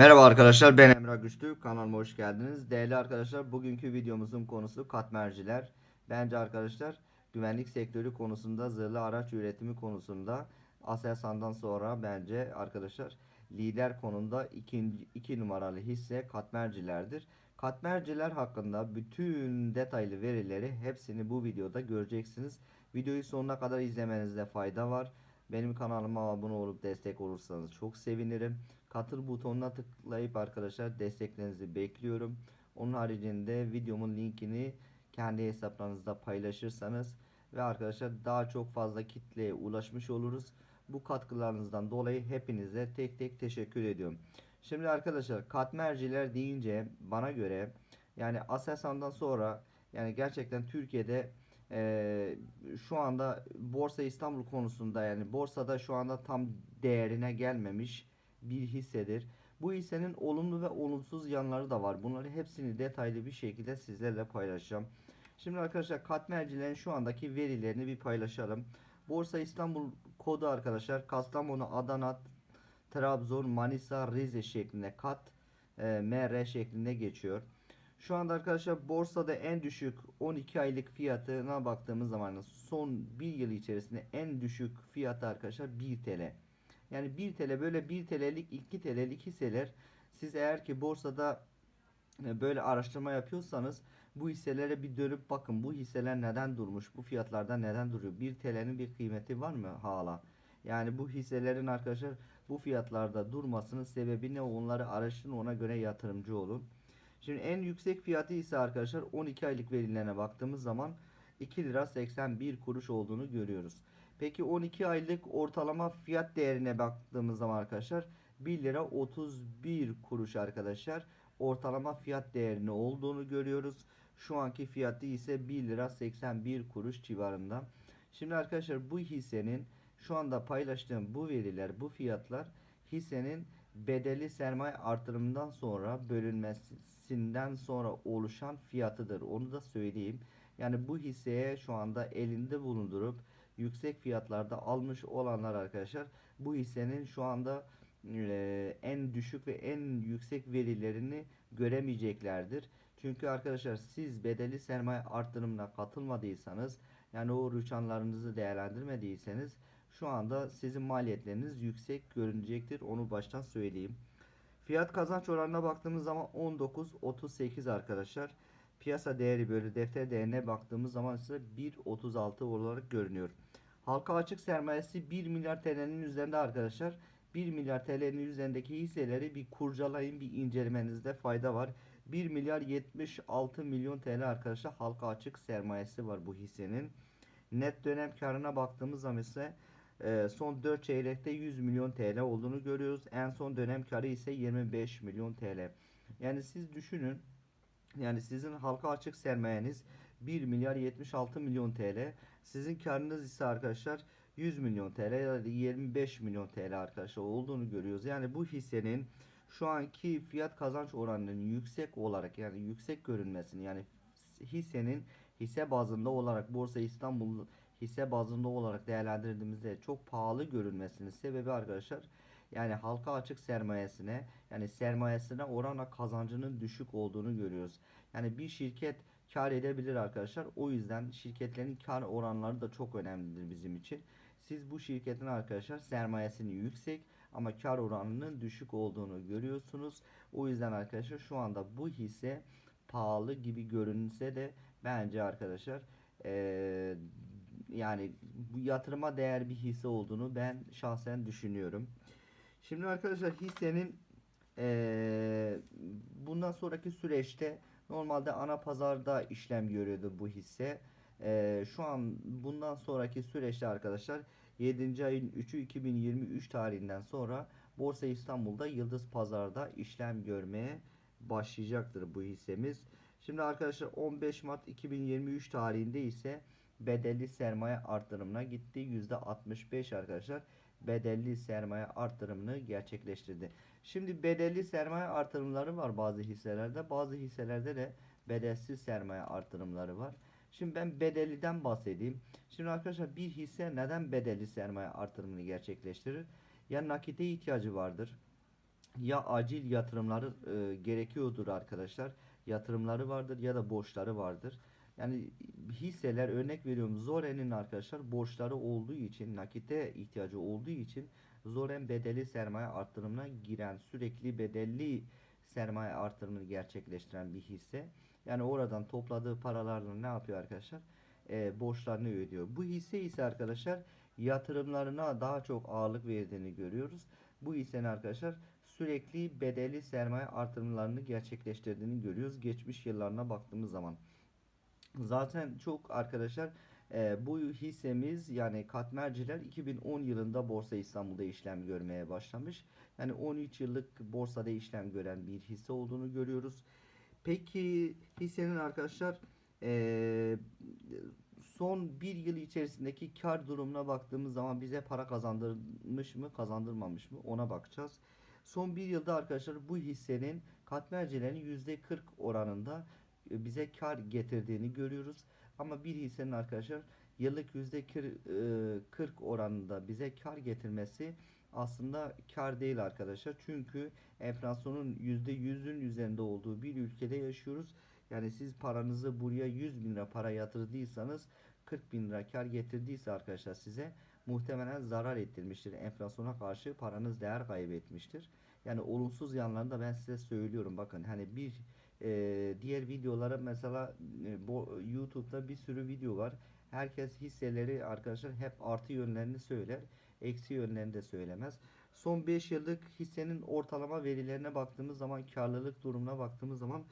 Merhaba arkadaşlar ben Emrah Güçlü kanalıma hoş geldiniz. Değerli arkadaşlar bugünkü videomuzun konusu katmerciler. Bence arkadaşlar güvenlik sektörü konusunda zırhlı araç üretimi konusunda Aselsan'dan sonra bence arkadaşlar lider konumda ikinci, iki numaralı hisse katmercilerdir. Katmerciler hakkında bütün detaylı verileri hepsini bu videoda göreceksiniz. Videoyu sonuna kadar izlemenizde fayda var. Benim kanalıma abone olup destek olursanız çok sevinirim. Katıl butonuna tıklayıp arkadaşlar desteklerinizi bekliyorum. Onun haricinde videomun linkini kendi hesaplarınızda paylaşırsanız ve arkadaşlar daha çok fazla kitleye ulaşmış oluruz. Bu katkılarınızdan dolayı hepinize tek tek teşekkür ediyorum. Şimdi arkadaşlar katmerciler deyince bana göre yani Aselsan'dan sonra yani gerçekten Türkiye'de eee, şu anda Borsa İstanbul konusunda yani borsada şu anda tam değerine gelmemiş bir hissedir. Bu hissenin olumlu ve olumsuz yanları da var. Bunları hepsini detaylı bir şekilde sizlerle paylaşacağım. Şimdi arkadaşlar katmercilerin şu andaki verilerini bir paylaşalım. Borsa İstanbul kodu arkadaşlar Kastamonu, Adana, Trabzon, Manisa, Rize şeklinde kat e, MR şeklinde geçiyor. Şu anda arkadaşlar borsada en düşük 12 aylık fiyatına baktığımız zaman son bir yıl içerisinde en düşük fiyatı arkadaşlar 1 TL. Yani 1 TL böyle 1 TL'lik 2 TL'lik hisseler siz eğer ki borsada e, böyle araştırma yapıyorsanız bu hisselere bir dönüp bakın. Bu hisseler neden durmuş? Bu fiyatlarda neden duruyor? 1 TL'nin bir kıymeti var mı hala? Yani bu hisselerin arkadaşlar bu fiyatlarda durmasının sebebi ne? Onları araştırın ona göre yatırımcı olun. Şimdi en yüksek fiyatı ise arkadaşlar 12 aylık verilerine baktığımız zaman 2 lira 81 kuruş olduğunu görüyoruz Peki 12 aylık ortalama fiyat değerine baktığımız zaman arkadaşlar 1 lira 31 kuruş arkadaşlar ortalama fiyat değerini olduğunu görüyoruz. Şu anki fiyatı ise 1 lira 81 kuruş civarında. Şimdi arkadaşlar bu hissenin şu anda paylaştığım bu veriler bu fiyatlar hissenin bedeli sermaye artırımından sonra bölünmesinden sonra oluşan fiyatıdır. Onu da söyleyeyim. Yani bu hisseye şu anda elinde bulundurup yüksek fiyatlarda almış olanlar arkadaşlar bu hissenin şu anda e, en düşük ve en yüksek verilerini göremeyeceklerdir. Çünkü arkadaşlar siz bedeli sermaye artırımına katılmadıysanız yani o rüçhanlarınızı değerlendirmediyseniz şu anda sizin maliyetleriniz yüksek görünecektir. Onu baştan söyleyeyim. Fiyat kazanç oranına baktığımız zaman 19.38 arkadaşlar. Piyasa değeri bölü defter değerine baktığımız zaman ise 1.36 olarak görünüyor. Halka açık sermayesi 1 milyar TL'nin üzerinde arkadaşlar. 1 milyar TL'nin üzerindeki hisseleri bir kurcalayın, bir incelemenizde fayda var. 1 milyar 76 milyon TL arkadaşlar halka açık sermayesi var bu hissenin. Net dönem karına baktığımız zaman ise e, son 4 çeyrekte 100 milyon TL olduğunu görüyoruz. En son dönem karı ise 25 milyon TL. Yani siz düşünün yani sizin halka açık sermayeniz 1 milyar 76 milyon TL. Sizin karınız ise arkadaşlar 100 milyon TL ya da 25 milyon TL arkadaşlar olduğunu görüyoruz. Yani bu hissenin şu anki fiyat kazanç oranının yüksek olarak yani yüksek görünmesini yani hissenin hisse bazında olarak Borsa İstanbul hisse bazında olarak değerlendirdiğimizde çok pahalı görünmesinin sebebi arkadaşlar yani halka açık sermayesine yani sermayesine oranla kazancının düşük olduğunu görüyoruz. Yani bir şirket kar edebilir arkadaşlar. O yüzden şirketlerin kar oranları da çok önemlidir bizim için. Siz bu şirketin arkadaşlar sermayesinin yüksek ama kar oranının düşük olduğunu görüyorsunuz. O yüzden arkadaşlar şu anda bu hisse pahalı gibi görünse de bence arkadaşlar eee, yani bu yatırıma değer bir hisse olduğunu ben şahsen düşünüyorum. Şimdi arkadaşlar hissenin eee, bundan sonraki süreçte normalde ana pazarda işlem görüyordu bu hisse. Eee, şu an bundan sonraki süreçte arkadaşlar 7. ayın 3'ü 2023 tarihinden sonra Borsa İstanbul'da Yıldız Pazar'da işlem görmeye başlayacaktır bu hissemiz. Şimdi arkadaşlar 15 Mart 2023 tarihinde ise bedelli sermaye artırımına gitti. %65 arkadaşlar bedelli sermaye artırımını gerçekleştirdi. Şimdi bedelli sermaye artırımları var bazı hisselerde. Bazı hisselerde de bedelsiz sermaye artırımları var. Şimdi ben bedelliden bahsedeyim. Şimdi arkadaşlar bir hisse neden bedelli sermaye artırımını gerçekleştirir? Ya nakite ihtiyacı vardır. ya acil yatırımları e, gerekiyordur arkadaşlar. Yatırımları vardır ya da borçları vardır. Yani hisseler örnek veriyorum Zoren'in arkadaşlar borçları olduğu için nakite ihtiyacı olduğu için Zoren bedeli sermaye artırımına giren sürekli bedelli sermaye artırımını gerçekleştiren bir hisse. Yani oradan topladığı paralarla ne yapıyor arkadaşlar? E, borçlarını ödüyor. Bu hisse ise arkadaşlar yatırımlarına daha çok ağırlık verdiğini görüyoruz. Bu hissenin arkadaşlar sürekli bedeli sermaye artırımlarını gerçekleştirdiğini görüyoruz. Geçmiş yıllarına baktığımız zaman. Zaten çok arkadaşlar e, bu hissemiz yani katmerciler 2010 yılında Borsa İstanbul'da işlem görmeye başlamış. Yani 13 yıllık borsada işlem gören bir hisse olduğunu görüyoruz. Peki hissenin arkadaşlar e, son bir yıl içerisindeki kar durumuna baktığımız zaman bize para kazandırmış mı kazandırmamış mı ona bakacağız. Son bir yılda arkadaşlar bu hissenin katmercilerin %40 oranında bize kar getirdiğini görüyoruz. Ama bir hissenin arkadaşlar yıllık %40 e, oranında bize kar getirmesi aslında kar değil arkadaşlar. Çünkü enflasyonun %100'ün üzerinde olduğu bir ülkede yaşıyoruz. Yani siz paranızı buraya 100 bin lira para yatırdıysanız 40 bin lira kar getirdiyse arkadaşlar size muhtemelen zarar ettirmiştir. Enflasyona karşı paranız değer kaybetmiştir. Yani olumsuz yanlarını da ben size söylüyorum. Bakın hani bir e, diğer videolara mesela e, bu YouTube'da bir sürü video var. Herkes hisseleri arkadaşlar hep artı yönlerini söyler. Eksi yönlerini de söylemez. Son 5 yıllık hissenin ortalama verilerine baktığımız zaman karlılık durumuna baktığımız zaman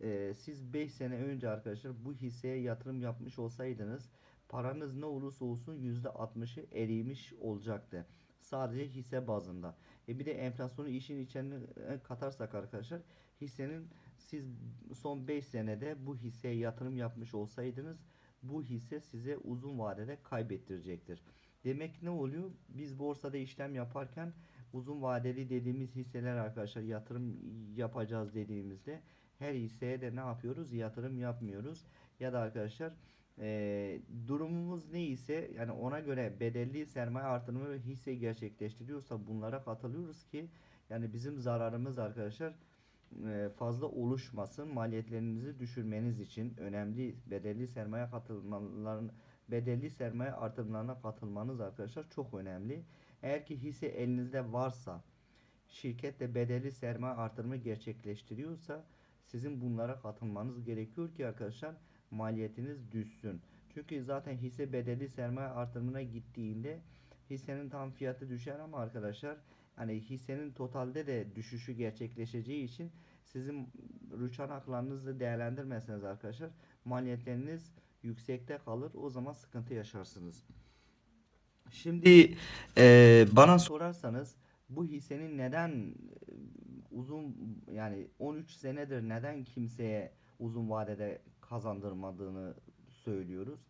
e, siz 5 sene önce arkadaşlar bu hisseye yatırım yapmış olsaydınız paranız ne olursa olsun %60'ı erimiş olacaktı. Sadece hisse bazında. E bir de enflasyonu işin içine katarsak arkadaşlar hissenin siz son 5 senede bu hisseye yatırım yapmış olsaydınız bu hisse size uzun vadede kaybettirecektir. Demek ne oluyor? Biz borsada işlem yaparken uzun vadeli dediğimiz hisseler arkadaşlar yatırım yapacağız dediğimizde her hisseye de ne yapıyoruz? Yatırım yapmıyoruz. Ya da arkadaşlar e, durumumuz neyse yani ona göre bedelli sermaye artırımı hisse gerçekleştiriyorsa bunlara katılıyoruz ki yani bizim zararımız arkadaşlar fazla oluşmasın. Maliyetlerinizi düşürmeniz için önemli bedelli sermaye katılmalarını bedelli sermaye artırımlarına katılmanız arkadaşlar çok önemli. Eğer ki hisse elinizde varsa şirket de bedelli sermaye artırımı gerçekleştiriyorsa sizin bunlara katılmanız gerekiyor ki arkadaşlar maliyetiniz düşsün. Çünkü zaten hisse bedeli sermaye artırımına gittiğinde hissenin tam fiyatı düşer ama arkadaşlar hani hissenin totalde de düşüşü gerçekleşeceği için sizin rüçhan haklarınızı değerlendirmezseniz arkadaşlar maliyetleriniz yüksekte kalır. O zaman sıkıntı yaşarsınız. Şimdi e, bana sorarsanız bu hissenin neden e, uzun yani 13 senedir neden kimseye uzun vadede kazandırmadığını söylüyoruz.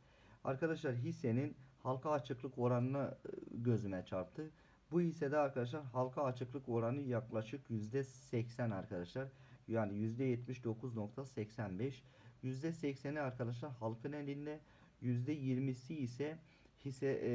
Arkadaşlar hissenin halka açıklık oranını e, gözüme çarptı. Bu hissede arkadaşlar halka açıklık oranı yaklaşık %80 arkadaşlar. Yani %79.85. %80'i arkadaşlar halkın elinde. %20'si ise hisse e,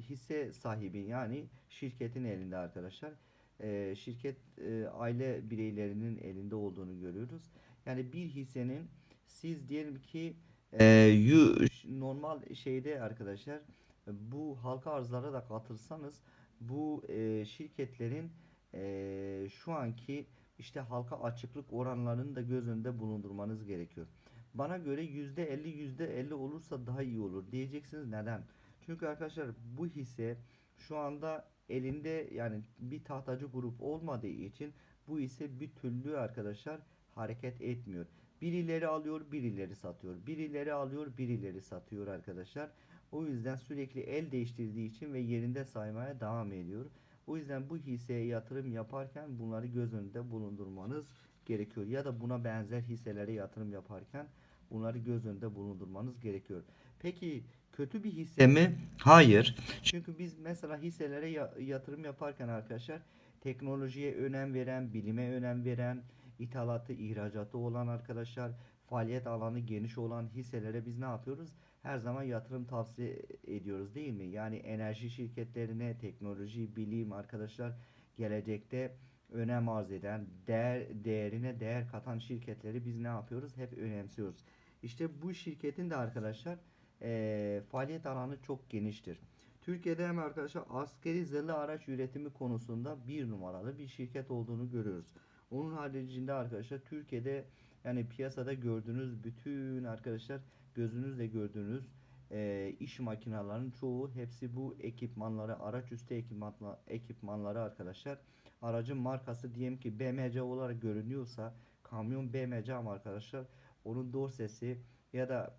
hisse sahibi yani şirketin elinde arkadaşlar. E, şirket e, aile bireylerinin elinde olduğunu görüyoruz. Yani bir hissenin siz diyelim ki e, yu, normal şeyde arkadaşlar bu halka arzlara da katılsanız bu e, şirketlerin e, şu anki işte halka açıklık oranlarını da göz önünde bulundurmanız gerekiyor. Bana göre %50 %50 olursa daha iyi olur diyeceksiniz neden? Çünkü arkadaşlar bu hisse şu anda elinde yani bir tahtacı grup olmadığı için bu hisse bir türlü arkadaşlar hareket etmiyor. Birileri alıyor, birileri satıyor. Birileri alıyor, birileri satıyor arkadaşlar. O yüzden sürekli el değiştirdiği için ve yerinde saymaya devam ediyor. O yüzden bu hisseye yatırım yaparken bunları göz önünde bulundurmanız gerekiyor. Ya da buna benzer hisselere yatırım yaparken bunları göz önünde bulundurmanız gerekiyor. Peki kötü bir hisse mi? Hayır. Çünkü biz mesela hisselere yatırım yaparken arkadaşlar teknolojiye önem veren, bilime önem veren, ithalatı, ihracatı olan arkadaşlar, faaliyet alanı geniş olan hisselere biz ne yapıyoruz? Her zaman yatırım tavsiye ediyoruz değil mi? Yani enerji şirketlerine, teknoloji, bilim arkadaşlar gelecekte önem arz eden, değer, değerine değer katan şirketleri biz ne yapıyoruz? Hep önemsiyoruz. İşte bu şirketin de arkadaşlar eee, faaliyet alanı çok geniştir. Türkiye'de hem arkadaşlar askeri zırhlı araç üretimi konusunda bir numaralı bir şirket olduğunu görüyoruz. Onun haricinde arkadaşlar Türkiye'de yani piyasada gördüğünüz bütün arkadaşlar gözünüzle gördüğünüz eee, iş makinelerinin çoğu hepsi bu ekipmanları araç üstü ekipmanla, ekipmanları arkadaşlar. Aracın markası diyelim ki BMC olarak görünüyorsa kamyon BMC ama arkadaşlar onun dorsesi ya da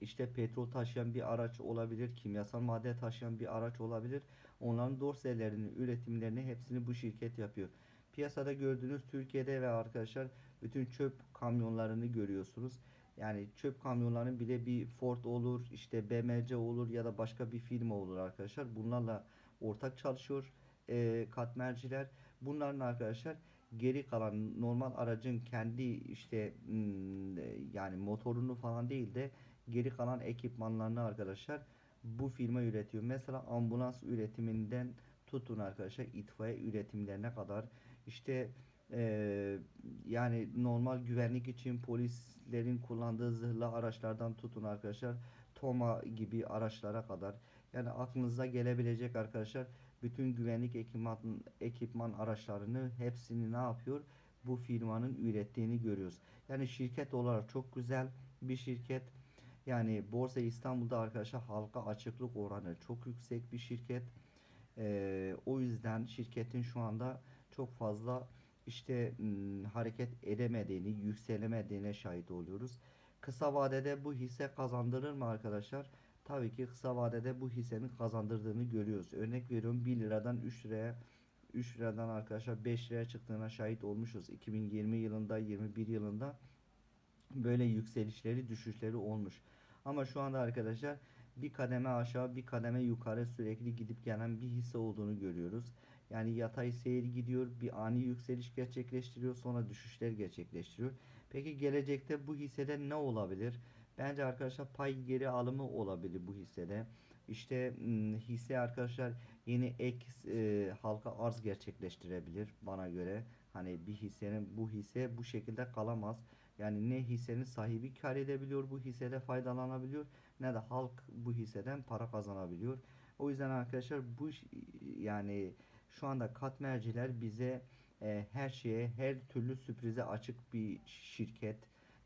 işte petrol taşıyan bir araç olabilir, kimyasal madde taşıyan bir araç olabilir. Onların dorselerini, üretimlerini hepsini bu şirket yapıyor. Piyasada gördüğünüz Türkiye'de ve arkadaşlar bütün çöp kamyonlarını görüyorsunuz. Yani çöp kamyonların bile bir Ford olur, işte BMC olur ya da başka bir firma olur arkadaşlar. Bunlarla ortak çalışıyor e, katmerciler. Bunların arkadaşlar geri kalan normal aracın kendi işte hmm, yani motorunu falan değil de geri kalan ekipmanlarını arkadaşlar bu firma üretiyor. Mesela ambulans üretiminden tutun arkadaşlar itfaiye üretimlerine kadar işte eee, yani normal güvenlik için polislerin kullandığı zırhlı araçlardan tutun arkadaşlar Toma gibi araçlara kadar yani aklınıza gelebilecek arkadaşlar bütün güvenlik ekipman ekipman araçlarını hepsini ne yapıyor? Bu firmanın ürettiğini görüyoruz. Yani şirket olarak çok güzel bir şirket. Yani Borsa İstanbul'da arkadaşlar halka açıklık oranı çok yüksek bir şirket. Ee, o yüzden şirketin şu anda çok fazla işte hareket edemediğini, yükselemediğine şahit oluyoruz. Kısa vadede bu hisse kazandırır mı arkadaşlar? Tabii ki kısa vadede bu hissenin kazandırdığını görüyoruz. Örnek veriyorum 1 liradan 3 liraya 3 liradan arkadaşlar 5 liraya çıktığına şahit olmuşuz. 2020 yılında 21 yılında böyle yükselişleri düşüşleri olmuş. Ama şu anda arkadaşlar bir kademe aşağı bir kademe yukarı sürekli gidip gelen bir hisse olduğunu görüyoruz. Yani yatay seyir gidiyor bir ani yükseliş gerçekleştiriyor sonra düşüşler gerçekleştiriyor. Peki gelecekte bu hissede ne olabilir? Bence arkadaşlar pay geri alımı olabilir bu hissede. İşte hisse arkadaşlar yeni ek e, halka arz gerçekleştirebilir bana göre. Hani bir hissenin bu hisse bu şekilde kalamaz. Yani ne hissenin sahibi kar edebiliyor bu hissede faydalanabiliyor ne de halk bu hisseden para kazanabiliyor. O yüzden arkadaşlar bu yani şu anda katmerciler bize e, her şeye her türlü sürprize açık bir şirket.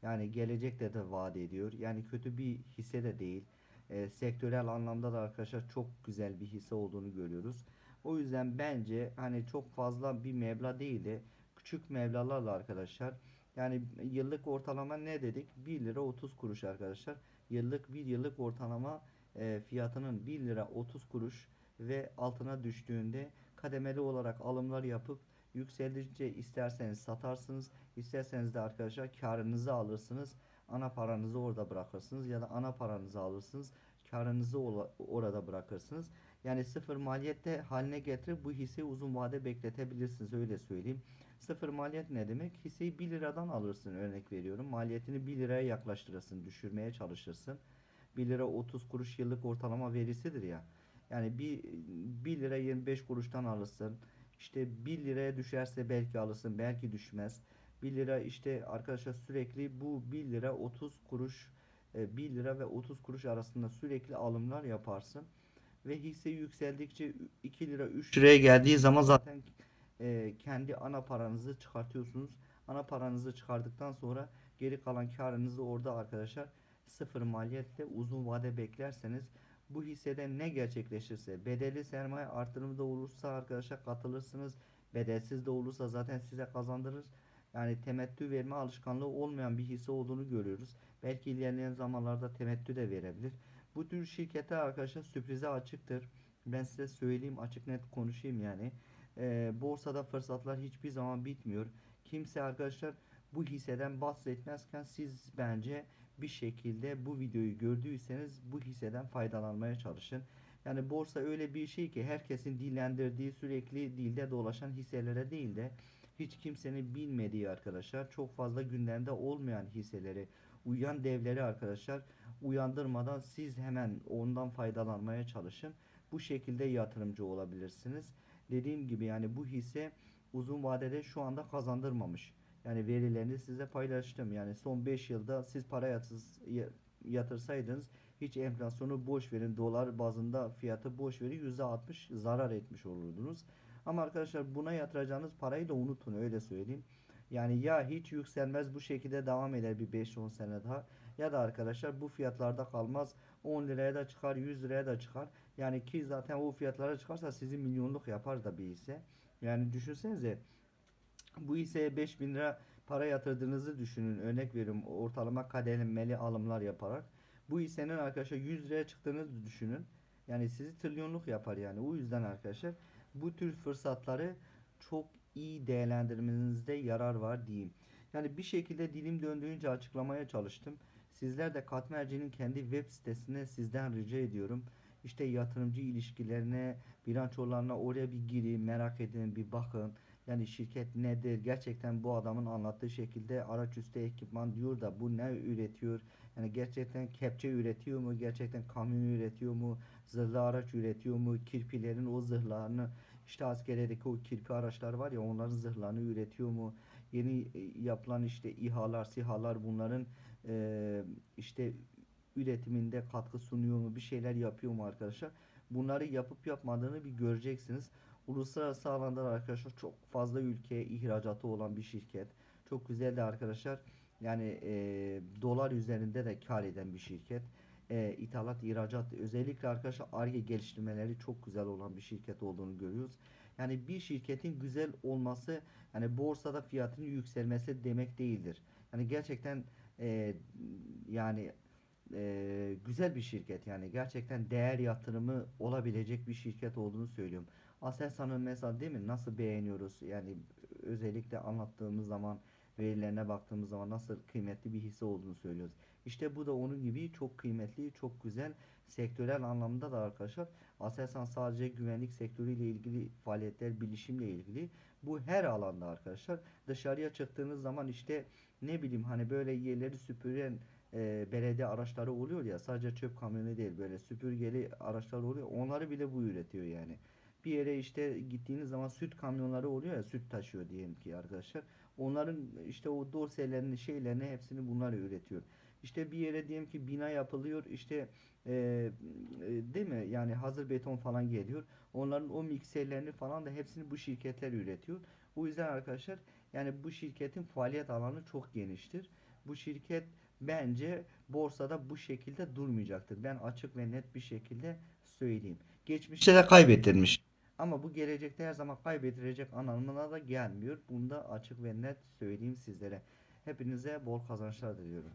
Yani gelecekte de vaat ediyor. Yani kötü bir hisse de değil. E, sektörel anlamda da arkadaşlar çok güzel bir hisse olduğunu görüyoruz. O yüzden bence hani çok fazla bir meblağ değil de küçük meblağlarla arkadaşlar yani yıllık ortalama ne dedik? 1 lira 30 kuruş arkadaşlar. Yıllık bir yıllık ortalama e, fiyatının 1 lira 30 kuruş ve altına düştüğünde kademeli olarak alımlar yapıp yükseldikçe isterseniz satarsınız, isterseniz de arkadaşlar karınızı alırsınız. Ana paranızı orada bırakırsınız ya da ana paranızı alırsınız. Karınızı orada bırakırsınız. Yani sıfır maliyette haline getirip bu hisseyi uzun vade bekletebilirsiniz öyle söyleyeyim. Sıfır maliyet ne demek? Hisseyi 1 liradan alırsın örnek veriyorum. Maliyetini 1 liraya yaklaştırırsın, düşürmeye çalışırsın. 1 lira 30 kuruş yıllık ortalama verisidir ya. Yani 1, 1 lira 25 kuruştan alırsın. İşte 1 liraya düşerse belki alırsın, belki düşmez. 1 lira işte arkadaşlar sürekli bu 1 lira 30 kuruş e, 1 lira ve 30 kuruş arasında sürekli alımlar yaparsın. Ve hisse yükseldikçe 2 lira 3 liraya geldiği zaman zaten e, kendi ana paranızı çıkartıyorsunuz. Ana paranızı çıkardıktan sonra geri kalan karınızı orada arkadaşlar sıfır maliyetle uzun vade beklerseniz bu hissede ne gerçekleşirse bedeli sermaye artırımı da olursa arkadaşlar katılırsınız. Bedelsiz de olursa zaten size kazandırır. Yani temettü verme alışkanlığı olmayan bir hisse olduğunu görüyoruz. Belki ilerleyen zamanlarda temettü de verebilir. Bu tür şirketler arkadaşlar sürprize açıktır. Ben size söyleyeyim açık net konuşayım yani. Ee, borsada fırsatlar hiçbir zaman bitmiyor. Kimse arkadaşlar bu hisseden bahsetmezken siz bence bir şekilde bu videoyu gördüyseniz bu hisseden faydalanmaya çalışın. Yani borsa öyle bir şey ki herkesin dillendirdiği sürekli dilde dolaşan hisselere değil de hiç kimsenin bilmediği arkadaşlar çok fazla gündemde olmayan hisseleri uyan devleri arkadaşlar uyandırmadan siz hemen ondan faydalanmaya çalışın. Bu şekilde yatırımcı olabilirsiniz. Dediğim gibi yani bu hisse uzun vadede şu anda kazandırmamış. Yani verilerini size paylaştım. Yani son 5 yılda siz para yatız- ya- yatırsaydınız hiç enflasyonu boş verin dolar bazında fiyatı boş verin %60 zarar etmiş olurdunuz. Ama arkadaşlar buna yatıracağınız parayı da unutun öyle söyleyeyim. Yani ya hiç yükselmez bu şekilde devam eder bir 5-10 sene daha ya da arkadaşlar bu fiyatlarda kalmaz 10 liraya da çıkar 100 liraya da çıkar. Yani ki zaten o fiyatlara çıkarsa sizi milyonluk yapar da bir hisse. Yani düşünsenize bu hisseye 5000 lira para yatırdığınızı düşünün. Örnek veriyorum ortalama kademeli alımlar yaparak. Bu hissenin arkadaşlar 100 liraya çıktığını düşünün. Yani sizi trilyonluk yapar yani. O yüzden arkadaşlar bu tür fırsatları çok iyi değerlendirmenizde yarar var diyeyim. Yani bir şekilde dilim döndüğünce açıklamaya çalıştım. Sizler de Katmerci'nin kendi web sitesine sizden rica ediyorum. İşte yatırımcı ilişkilerine, bilançolarına oraya bir girin, merak edin, bir bakın. Yani şirket nedir? Gerçekten bu adamın anlattığı şekilde araç üstü ekipman diyor da bu ne üretiyor? Yani gerçekten kepçe üretiyor mu? Gerçekten kamyon üretiyor mu? Zırhlı araç üretiyor mu? Kirpilerin o zırhlarını işte askeriyedeki o kirpi araçlar var ya onların zırhlarını üretiyor mu? Yeni e, yapılan işte İHA'lar, SİHA'lar bunların e, işte üretiminde katkı sunuyor mu? Bir şeyler yapıyor mu arkadaşlar? Bunları yapıp yapmadığını bir göreceksiniz. Uluslararası alanda da arkadaşlar çok fazla ülkeye ihracatı olan bir şirket. Çok güzel de arkadaşlar. Yani e, dolar üzerinde de kar eden bir şirket. E, ithalat, ihracat özellikle arkadaşlar Ar-Ge geliştirmeleri çok güzel olan bir şirket olduğunu görüyoruz. Yani bir şirketin güzel olması yani borsada fiyatının yükselmesi demek değildir. Yani gerçekten e, yani e, güzel bir şirket yani gerçekten değer yatırımı olabilecek bir şirket olduğunu söylüyorum. Aselsan'ın mesela değil mi nasıl beğeniyoruz yani özellikle anlattığımız zaman verilerine baktığımız zaman nasıl kıymetli bir hisse olduğunu söylüyoruz. İşte bu da onun gibi çok kıymetli, çok güzel sektörel anlamda da arkadaşlar Aselsan sadece güvenlik sektörüyle ilgili faaliyetler, bilişimle ilgili bu her alanda arkadaşlar. Dışarıya çıktığınız zaman işte ne bileyim hani böyle yerleri süpüren e, belediye araçları oluyor ya sadece çöp kamyonu değil böyle süpürgeli araçlar oluyor. Onları bile bu üretiyor yani. Bir yere işte gittiğiniz zaman süt kamyonları oluyor ya süt taşıyor diyelim ki arkadaşlar. Onların işte o dorselerini şeylerini hepsini bunlar üretiyor. İşte bir yere diyelim ki bina yapılıyor işte e, e, değil mi yani hazır beton falan geliyor. Onların o mikserlerini falan da hepsini bu şirketler üretiyor. O yüzden arkadaşlar yani bu şirketin faaliyet alanı çok geniştir. Bu şirket bence borsada bu şekilde durmayacaktır. Ben açık ve net bir şekilde söyleyeyim. Geçmişte de kaybettirmiş. Ama bu gelecekte her zaman kaybettirecek anlamına da gelmiyor. Bunu da açık ve net söyleyeyim sizlere. Hepinize bol kazançlar diliyorum.